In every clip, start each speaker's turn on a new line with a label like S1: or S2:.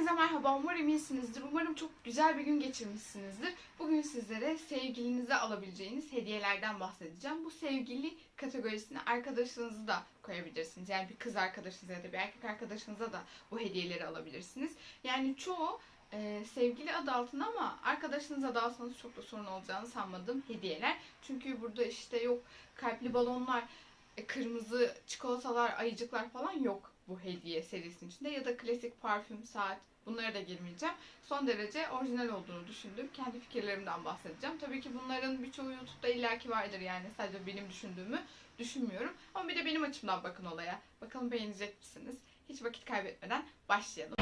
S1: Herkese merhaba, umarım iyisinizdir. Umarım çok güzel bir gün geçirmişsinizdir. Bugün sizlere sevgilinize alabileceğiniz hediyelerden bahsedeceğim. Bu sevgili kategorisine arkadaşınızı da koyabilirsiniz. Yani bir kız arkadaşınıza ya da bir erkek arkadaşınıza da bu hediyeleri alabilirsiniz. Yani çoğu e, sevgili adı altında ama arkadaşınız adı alsanız çok da sorun olacağını sanmadığım hediyeler. Çünkü burada işte yok kalpli balonlar, e, kırmızı çikolatalar, ayıcıklar falan yok bu hediye serisinin içinde. Ya da klasik parfüm, saat bunlara da girmeyeceğim. Son derece orijinal olduğunu düşündüm. Kendi fikirlerimden bahsedeceğim. Tabii ki bunların birçoğu YouTube'da illaki vardır yani. Sadece benim düşündüğümü düşünmüyorum. Ama bir de benim açımdan bakın olaya. Bakalım beğenecek misiniz? Hiç vakit kaybetmeden başlayalım.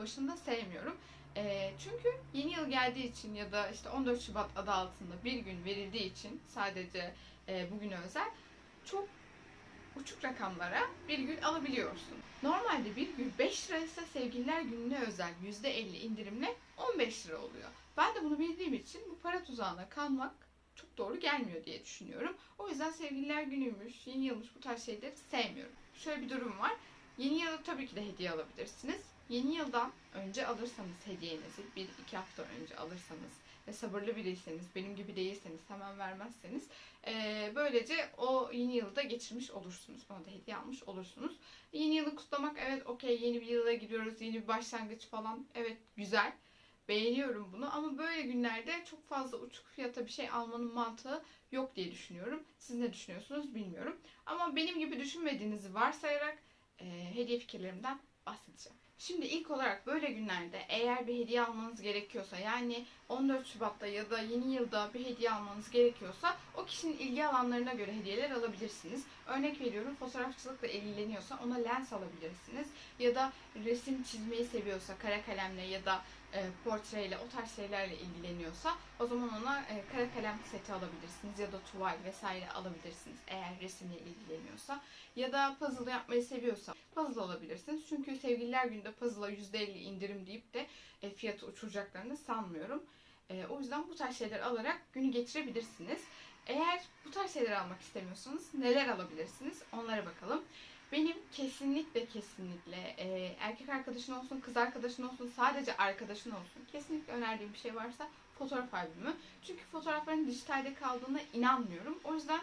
S1: Günü ve yılbaşında sevmiyorum. Ee, çünkü yeni yıl geldiği için ya da işte 14 Şubat adı altında bir gün verildiği için sadece e, bugüne özel çok uçuk rakamlara bir gül alabiliyorsun. Normalde bir gül 5 lira ise sevgililer gününe özel %50 indirimle 15 lira oluyor. Ben de bunu bildiğim için bu para tuzağına kanmak çok doğru gelmiyor diye düşünüyorum. O yüzden sevgililer günüymüş, yeni yılmış bu tarz şeyleri sevmiyorum. Şöyle bir durum var. Yeni yılda tabii ki de hediye alabilirsiniz. Yeni yıldan önce alırsanız hediyenizi, bir iki hafta önce alırsanız ve sabırlı biriyseniz, benim gibi değilseniz, hemen vermezseniz eee, böylece o yeni yılda geçirmiş olursunuz. Ona da hediye almış olursunuz. Yeni yılı kutlamak evet okey yeni bir yıla gidiyoruz, yeni bir başlangıç falan evet güzel. Beğeniyorum bunu ama böyle günlerde çok fazla uçuk fiyata bir şey almanın mantığı yok diye düşünüyorum. Siz ne düşünüyorsunuz bilmiyorum. Ama benim gibi düşünmediğinizi varsayarak e, hediye fikirlerimden bahsedeceğim. Şimdi ilk olarak böyle günlerde eğer bir hediye almanız gerekiyorsa yani 14 Şubat'ta ya da yeni yılda bir hediye almanız gerekiyorsa o kişinin ilgi alanlarına göre hediyeler alabilirsiniz. Örnek veriyorum fotoğrafçılıkla ilgileniyorsa ona lens alabilirsiniz. Ya da resim çizmeyi seviyorsa kara kalemle ya da e, portreyle o tarz şeylerle ilgileniyorsa o zaman ona e, kara kalem seti alabilirsiniz ya da tuval vesaire alabilirsiniz eğer resimle ilgileniyorsa. Ya da puzzle yapmayı seviyorsa puzzle alabilirsiniz. Çünkü sevgililer günde puzzle'a %50 indirim deyip de e, fiyatı uçuracaklarını sanmıyorum. E, o yüzden bu tarz şeyler alarak günü geçirebilirsiniz. Eğer bu tarz şeyler almak istemiyorsanız neler alabilirsiniz onlara bakalım. Benim kesinlikle kesinlikle e, erkek arkadaşın olsun, kız arkadaşın olsun, sadece arkadaşın olsun kesinlikle önerdiğim bir şey varsa fotoğraf albümü. Çünkü fotoğrafların dijitalde kaldığına inanmıyorum. O yüzden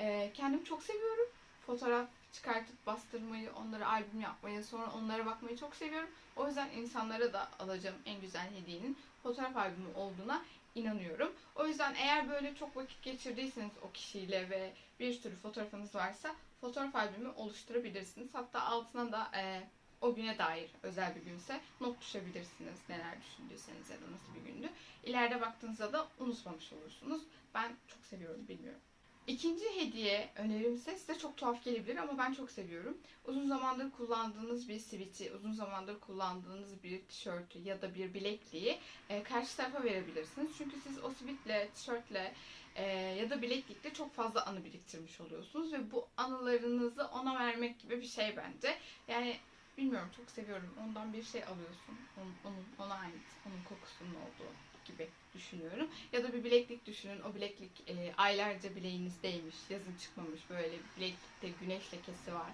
S1: e, kendimi çok seviyorum. Fotoğraf çıkartıp bastırmayı, onları albüm yapmayı, sonra onlara bakmayı çok seviyorum. O yüzden insanlara da alacağım en güzel hediyenin fotoğraf albümü olduğuna inanıyorum. O yüzden eğer böyle çok vakit geçirdiyseniz o kişiyle ve bir sürü fotoğrafınız varsa fotoğraf albümü oluşturabilirsiniz. Hatta altına da e, o güne dair özel bir günse not düşebilirsiniz. Neler düşündüyseniz ya da nasıl bir gündü. İleride baktığınızda da unutmamış olursunuz. Ben çok seviyorum, bilmiyorum. İkinci hediye önerimse size çok tuhaf gelebilir ama ben çok seviyorum. Uzun zamandır kullandığınız bir siviti, uzun zamandır kullandığınız bir tişörtü ya da bir bilekliği e, karşı tarafa verebilirsiniz. Çünkü siz o sivitle, tişörtle e, ya da bileklikle çok fazla anı biriktirmiş oluyorsunuz ve bu anılarınızı ona vermek gibi bir şey bence. Yani bilmiyorum çok seviyorum. Ondan bir şey alıyorsun. Onun, onun ona ait, onun kokusunun olduğu gibi düşünüyorum. Ya da bir bileklik düşünün. O bileklik e, aylarca bileğinizdeymiş. Yazın çıkmamış. Böyle bileklikte güneş lekesi var.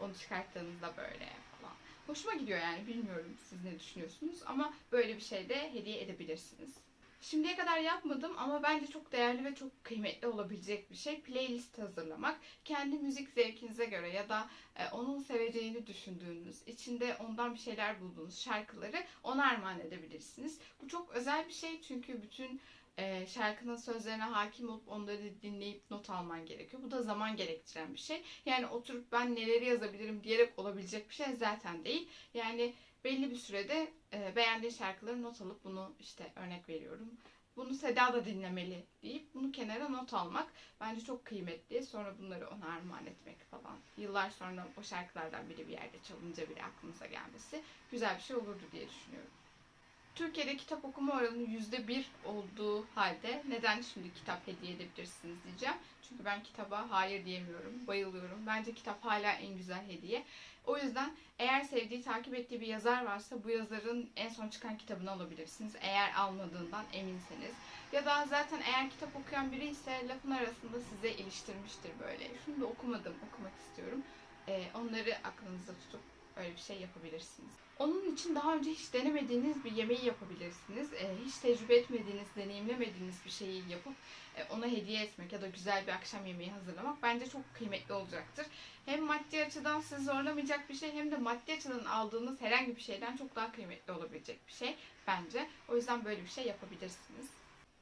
S1: Onu çıkarttığınızda böyle falan. Hoşuma gidiyor yani. Bilmiyorum siz ne düşünüyorsunuz. Ama böyle bir şey de hediye edebilirsiniz. Şimdiye kadar yapmadım ama bence çok değerli ve çok kıymetli olabilecek bir şey playlist hazırlamak. Kendi müzik zevkinize göre ya da e, onun seveceğini düşündüğünüz, içinde ondan bir şeyler bulduğunuz şarkıları ona armağan edebilirsiniz. Bu çok özel bir şey çünkü bütün e, şarkının sözlerine hakim olup onları dinleyip not alman gerekiyor. Bu da zaman gerektiren bir şey. Yani oturup ben neleri yazabilirim diyerek olabilecek bir şey zaten değil. Yani belli bir sürede e, beğendiği şarkıları not alıp bunu işte örnek veriyorum. Bunu Seda da dinlemeli deyip bunu kenara not almak bence çok kıymetli. Sonra bunları ona armağan etmek falan. Yıllar sonra o şarkılardan biri bir yerde çalınca bile aklınıza gelmesi güzel bir şey olurdu diye düşünüyorum. Türkiye'de kitap okuma oranı %1 olduğu halde neden şimdi kitap hediye edebilirsiniz diyeceğim. Çünkü ben kitaba hayır diyemiyorum. Bayılıyorum. Bence kitap hala en güzel hediye. O yüzden eğer sevdiği, takip ettiği bir yazar varsa bu yazarın en son çıkan kitabını alabilirsiniz. Eğer almadığından eminseniz. Ya da zaten eğer kitap okuyan biri ise lafın arasında size iliştirmiştir böyle. Şunu da okumadım, okumak istiyorum. Ee, onları aklınızda tutup öyle bir şey yapabilirsiniz. Onun için daha önce hiç denemediğiniz bir yemeği yapabilirsiniz. Ee, hiç tecrübe etmediğiniz, deneyimlemediğiniz bir şeyi yapıp e, ona hediye etmek ya da güzel bir akşam yemeği hazırlamak bence çok kıymetli olacaktır. Hem maddi açıdan sizi zorlamayacak bir şey hem de maddi açıdan aldığınız herhangi bir şeyden çok daha kıymetli olabilecek bir şey bence. O yüzden böyle bir şey yapabilirsiniz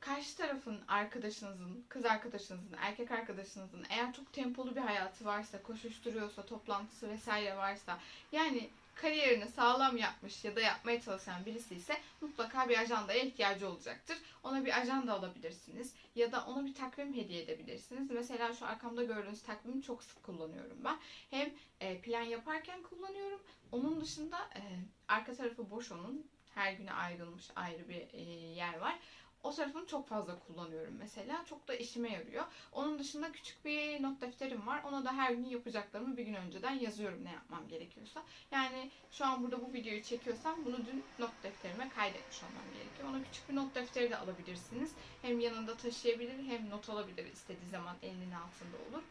S1: karşı tarafın arkadaşınızın, kız arkadaşınızın, erkek arkadaşınızın eğer çok tempolu bir hayatı varsa, koşuşturuyorsa, toplantısı vesaire varsa yani kariyerini sağlam yapmış ya da yapmaya çalışan birisi ise mutlaka bir ajandaya ihtiyacı olacaktır. Ona bir ajanda alabilirsiniz ya da ona bir takvim hediye edebilirsiniz. Mesela şu arkamda gördüğünüz takvimi çok sık kullanıyorum ben. Hem e, plan yaparken kullanıyorum. Onun dışında e, arka tarafı boş onun. Her güne ayrılmış ayrı bir e, yer var. O tarafını çok fazla kullanıyorum mesela. Çok da işime yarıyor. Onun dışında küçük bir not defterim var. Ona da her gün yapacaklarımı bir gün önceden yazıyorum ne yapmam gerekiyorsa. Yani şu an burada bu videoyu çekiyorsam bunu dün not defterime kaydetmiş olmam gerekiyor. Ona küçük bir not defteri de alabilirsiniz. Hem yanında taşıyabilir hem not alabilir istediği zaman elinin altında olur.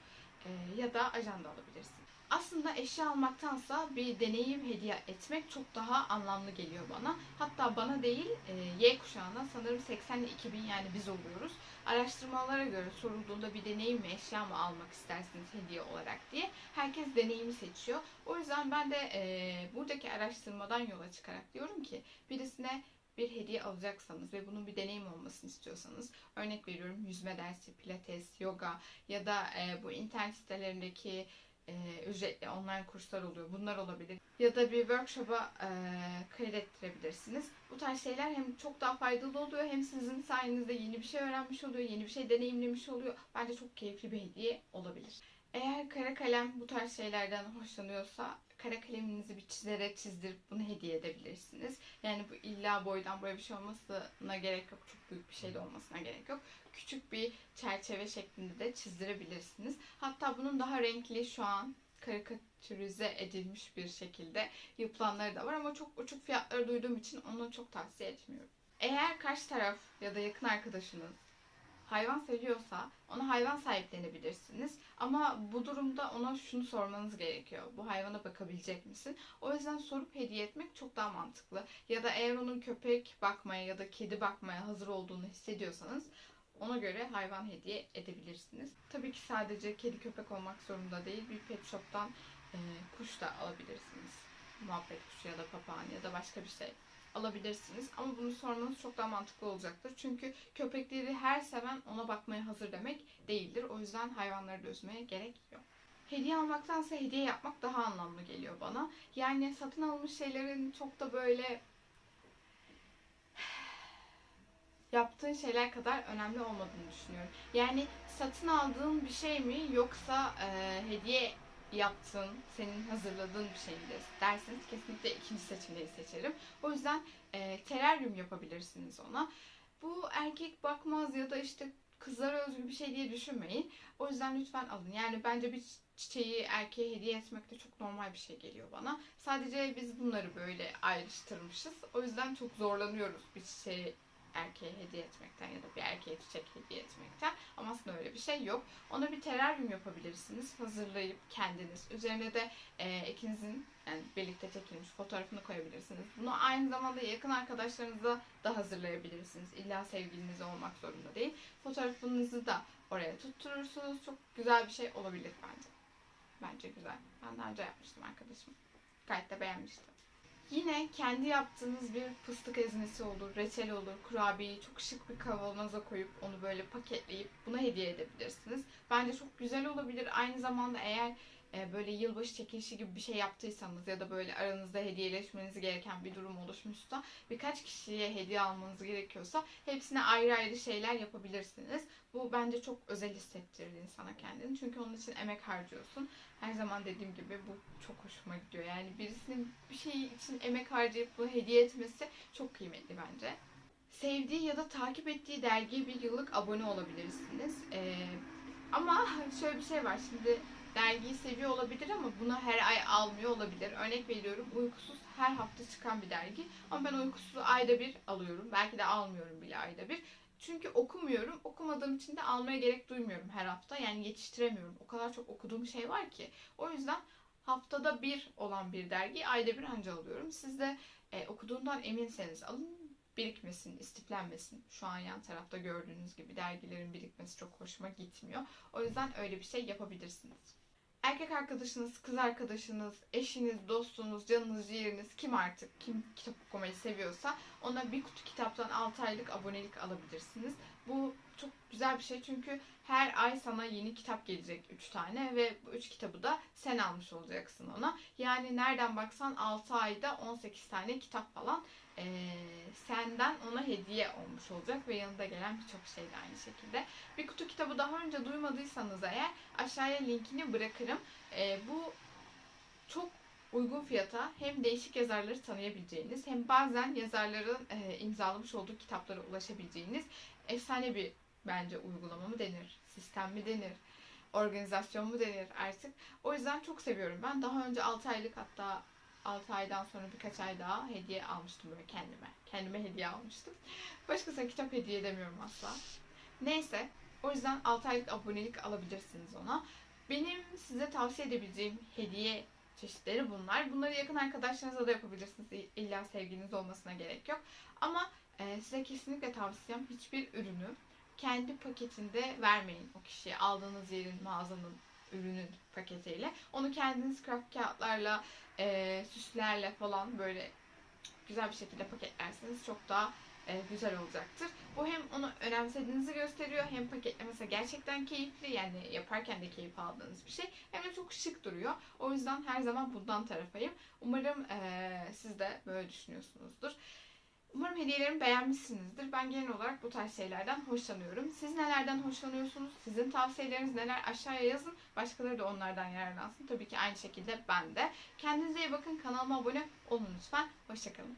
S1: Ee, ya da ajanda alabilirsiniz. Aslında eşya almaktansa bir deneyim hediye etmek çok daha anlamlı geliyor bana. Hatta bana değil e, Y kuşağına sanırım 80 ile 2000 yani biz oluyoruz. Araştırmalara göre sorulduğunda bir deneyim mi eşya mı almak istersiniz hediye olarak diye herkes deneyimi seçiyor. O yüzden ben de e, buradaki araştırmadan yola çıkarak diyorum ki birisine bir hediye alacaksanız ve bunun bir deneyim olmasını istiyorsanız örnek veriyorum yüzme dersi, pilates, yoga ya da e, bu internet sitelerindeki e, ücretli online kurslar oluyor. Bunlar olabilir. Ya da bir workshop'a e, kaydettirebilirsiniz. Bu tarz şeyler hem çok daha faydalı oluyor hem sizin sayenizde yeni bir şey öğrenmiş oluyor, yeni bir şey deneyimlemiş oluyor. Bence çok keyifli bir hediye olabilir. Eğer kara kalem bu tarz şeylerden hoşlanıyorsa kara kaleminizi bir çizere çizdirip bunu hediye edebilirsiniz. Yani bu illa boydan boya bir şey olmasına gerek yok. Çok büyük bir şey de olmasına gerek yok. Küçük bir çerçeve şeklinde de çizdirebilirsiniz. Hatta bunun daha renkli şu an karikatürize edilmiş bir şekilde yapılanları da var ama çok uçuk fiyatları duyduğum için onu çok tavsiye etmiyorum. Eğer karşı taraf ya da yakın arkadaşınız hayvan seviyorsa ona hayvan sahiplenebilirsiniz. Ama bu durumda ona şunu sormanız gerekiyor. Bu hayvana bakabilecek misin? O yüzden sorup hediye etmek çok daha mantıklı. Ya da eğer onun köpek bakmaya ya da kedi bakmaya hazır olduğunu hissediyorsanız ona göre hayvan hediye edebilirsiniz. Tabii ki sadece kedi köpek olmak zorunda değil. Bir pet shop'tan e, kuş da alabilirsiniz. Muhabbet kuşu ya da papağan ya da başka bir şey alabilirsiniz. Ama bunu sormanız çok daha mantıklı olacaktır. Çünkü köpekleri her seven ona bakmaya hazır demek değildir. O yüzden hayvanları da gerek yok. Hediye almaktansa hediye yapmak daha anlamlı geliyor bana. Yani satın alınmış şeylerin çok da böyle yaptığın şeyler kadar önemli olmadığını düşünüyorum. Yani satın aldığın bir şey mi yoksa e, hediye yaptığın, senin hazırladığın bir şey mi derseniz kesinlikle ikinci seçeneği seçerim. O yüzden e, teraryum yapabilirsiniz ona. Bu erkek bakmaz ya da işte kızlara özgü bir şey diye düşünmeyin. O yüzden lütfen alın. Yani bence bir çiçeği erkeğe hediye etmek de çok normal bir şey geliyor bana. Sadece biz bunları böyle ayrıştırmışız. O yüzden çok zorlanıyoruz bir çiçeği erkeğe hediye etmekten ya da bir erkeğe çiçek hediye etmekten. Ama aslında öyle bir şey yok. Ona bir teraryum yapabilirsiniz. Hazırlayıp kendiniz. Üzerine de e, ikinizin yani birlikte çekilmiş fotoğrafını koyabilirsiniz. Bunu aynı zamanda yakın arkadaşlarınıza da hazırlayabilirsiniz. İlla sevgiliniz olmak zorunda değil. Fotoğrafınızı da oraya tutturursunuz. Çok güzel bir şey olabilir bence. Bence güzel. Ben daha önce yapmıştım arkadaşım. Gayet de beğenmiştim. Yine kendi yaptığınız bir fıstık ezmesi olur, reçel olur, kurabiyeyi çok şık bir kavanoza koyup onu böyle paketleyip buna hediye edebilirsiniz. Bence çok güzel olabilir. Aynı zamanda eğer böyle yılbaşı çekilişi gibi bir şey yaptıysanız ya da böyle aranızda hediyeleşmeniz gereken bir durum oluşmuşsa birkaç kişiye hediye almanız gerekiyorsa hepsine ayrı ayrı şeyler yapabilirsiniz. Bu bence çok özel hissettirir insana kendini. Çünkü onun için emek harcıyorsun. Her zaman dediğim gibi bu çok hoşuma gidiyor. Yani birisinin bir şey için emek harcayıp bunu hediye etmesi çok kıymetli bence. Sevdiği ya da takip ettiği dergiye bir yıllık abone olabilirsiniz. Ee, ama şöyle bir şey var. Şimdi dergiyi seviyor olabilir ama bunu her ay almıyor olabilir. Örnek veriyorum uykusuz her hafta çıkan bir dergi. Ama ben uykusuzu ayda bir alıyorum. Belki de almıyorum bile ayda bir. Çünkü okumuyorum. Okumadığım için de almaya gerek duymuyorum her hafta. Yani yetiştiremiyorum. O kadar çok okuduğum şey var ki. O yüzden haftada bir olan bir dergi ayda bir anca alıyorum. Siz de e, okuduğundan eminseniz alın birikmesin, istiflenmesin. Şu an yan tarafta gördüğünüz gibi dergilerin birikmesi çok hoşuma gitmiyor. O yüzden öyle bir şey yapabilirsiniz. Erkek arkadaşınız, kız arkadaşınız, eşiniz, dostunuz, canınız, ciğeriniz kim artık kim kitap okumayı seviyorsa ona bir kutu kitaptan 6 aylık abonelik alabilirsiniz. Bu çok güzel bir şey çünkü her ay sana yeni kitap gelecek 3 tane ve bu 3 kitabı da sen almış olacaksın ona. Yani nereden baksan 6 ayda 18 tane kitap falan eee, senden ona hediye olmuş olacak ve yanında gelen birçok şey de aynı şekilde. Bir kutu kitabı daha önce duymadıysanız eğer aşağıya linkini bırakırım. Eee, bu çok uygun fiyata hem değişik yazarları tanıyabileceğiniz hem bazen yazarların eee, imzalamış olduğu kitaplara ulaşabileceğiniz efsane bir bence uygulama mı denir, sistem mi denir, organizasyon mu denir artık. O yüzden çok seviyorum. Ben daha önce 6 aylık hatta 6 aydan sonra birkaç ay daha hediye almıştım böyle kendime. Kendime hediye almıştım. Başkasına kitap hediye edemiyorum asla. Neyse. O yüzden 6 aylık abonelik alabilirsiniz ona. Benim size tavsiye edebileceğim hediye çeşitleri bunlar. Bunları yakın arkadaşlarınızla da yapabilirsiniz. İlla sevgiliniz olmasına gerek yok. Ama e, size kesinlikle tavsiyem hiçbir ürünü kendi paketinde vermeyin o kişiye. Aldığınız yerin, mağazanın ürünün paketiyle. Onu kendiniz craft kağıtlarla, e, süslerle falan böyle güzel bir şekilde paketlerseniz çok daha e, güzel olacaktır. Bu hem onu önemsediğinizi gösteriyor hem paketlemesi gerçekten keyifli yani yaparken de keyif aldığınız bir şey hem de çok şık duruyor. O yüzden her zaman bundan tarafayım. Umarım e, siz de böyle düşünüyorsunuzdur. Umarım hediyelerimi beğenmişsinizdir. Ben genel olarak bu tarz şeylerden hoşlanıyorum. Siz nelerden hoşlanıyorsunuz? Sizin tavsiyeleriniz neler? Aşağıya yazın. Başkaları da onlardan yararlansın. Tabii ki aynı şekilde ben de. Kendinize iyi bakın. Kanalıma abone olun lütfen. Hoşçakalın.